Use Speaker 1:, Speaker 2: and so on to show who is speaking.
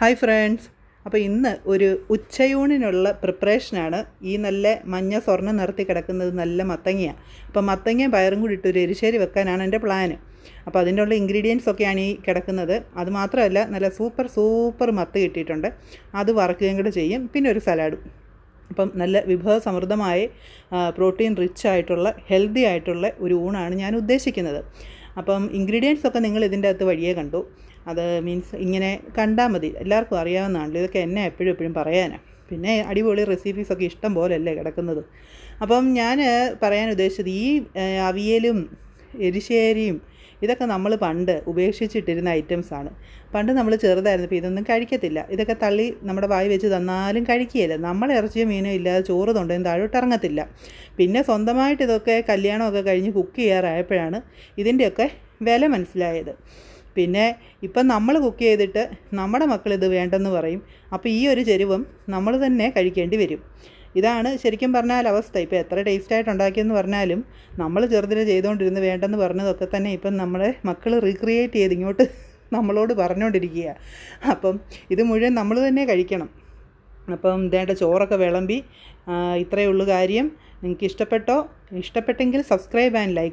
Speaker 1: Hi friends അപ്പോൾ ഇന്ന് ഒരു ഉച്ചയൂണിനുള്ള പ്രിപ്പറേഷനാണ്. ഈ നല്ല മഞ്ഞ സ്വർണം നിർത്തി കിടക്കുന്നത് നല്ല മത്തങ്ങയാണ് അപ്പോൾ മത്തങ്ങയും പയറും കൂടി ഇട്ട് ഒരു എരിശ്ശേരി വെക്കാനാണ് എന്റെ പ്ലാന്. അപ്പോൾ അതിന്റെ ഉള്ള ഇൻഗ്രീഡിയൻസ് ഒക്കെയാണ് ഈ കിടക്കുന്നത്. അത് മാത്രമല്ല നല്ല സൂപ്പർ സൂപ്പർ മത്ത് കിട്ടിയിട്ടുണ്ട്. അത് വറക്കുകയും കൂടെ ചെയ്യും. പിന്നെ ഒരു സലാഡും അപ്പം നല്ല വിഭവസമൃദ്ധമായ പ്രോട്ടീൻ റിച്ച് ആയിട്ടുള്ള ഹെൽത്തി ആയിട്ടുള്ള ഒരു ഊണാണ് ഞാൻ ഉദ്ദേശിക്കുന്നത്. അപ്പം ഇൻഗ്രീഡിയൻസ് ഒക്കെ നിങ്ങൾ ഇതിന്റെ അകത്ത് വഴിയേ കണ്ടു. അത് മീൻസ് ഇങ്ങനെ കണ്ടാൽ മതി. എല്ലാവർക്കും അറിയാവുന്നതാണല്ലോ. ഇതൊക്കെ എന്നെ എപ്പോഴും എപ്പോഴും പറയാനാണ് പിന്നെ അടിപൊളി റെസിപ്പീസൊക്കെ ഇഷ്ടം പോലെയല്ലേ കിടക്കുന്നത്. അപ്പം ഞാൻ പറയാൻ ഉദ്ദേശിച്ചത് ഈ അവിയലും എരിശ്ശേരിയും ഇതൊക്കെ നമ്മൾ പണ്ട് ഉപേക്ഷിച്ചിട്ടിരുന്ന ഐറ്റംസാണ് പണ്ട് നമ്മൾ ചെറുതായിരുന്നപ്പോൾ ഇതൊന്നും കഴിക്കത്തില്ല. ഇതൊക്കെ തള്ളി നമ്മുടെ വായി വെച്ച് തന്നാലും കഴിക്കുകയില്ല. നമ്മൾ ഇറച്ചിയോ മീനോ ഇല്ലാതെ ചോറ് തൊണ്ടയും താഴോട്ട് ഇറങ്ങത്തില്ല. പിന്നെ സ്വന്തമായിട്ട് ഇതൊക്കെ കല്യാണമൊക്കെ കഴിഞ്ഞ് കുക്ക് ചെയ്യാറായപ്പോഴാണ് ഇതിന്റെയൊക്കെ വില മനസ്സിലായത്. പിന്നെ ഇപ്പം നമ്മൾ കുക്ക് ചെയ്തിട്ട് നമ്മുടെ മക്കൾ ഇത് വേണ്ടെന്ന് പറയും. അപ്പോൾ ഈ ഒരു ചെരുവും നമ്മൾ തന്നെ കഴിക്കേണ്ടി വരും. ഇതാണ് ശരിക്കും പറഞ്ഞാൽ അവസ്ഥ. ഇപ്പോൾ എത്ര ടേസ്റ്റായിട്ട് ഉണ്ടാക്കിയെന്ന് പറഞ്ഞാലും നമ്മൾ ചെറുതിന് ചെയ്തുകൊണ്ടിരുന്ന് വേണ്ടെന്ന് പറഞ്ഞതൊക്കെ തന്നെ ഇപ്പം നമ്മളെ മക്കൾ റീക്രിയേറ്റ് ചെയ്ത് ഇങ്ങോട്ട് നമ്മളോട് പറഞ്ഞുകൊണ്ടിരിക്കുക അപ്പം ഇത് മുഴുവൻ നമ്മൾ തന്നെ കഴിക്കണം. അപ്പം ഇതേണ്ട ചോറൊക്കെ വിളമ്പി ഇത്രയേ ഉള്ളൂ കാര്യം. നിങ്ങൾക്ക് ഇഷ്ടപ്പെട്ടോ? ഇഷ്ടപ്പെട്ടെങ്കിൽ സബ്സ്ക്രൈബ് ആൻഡ് ലൈക്ക്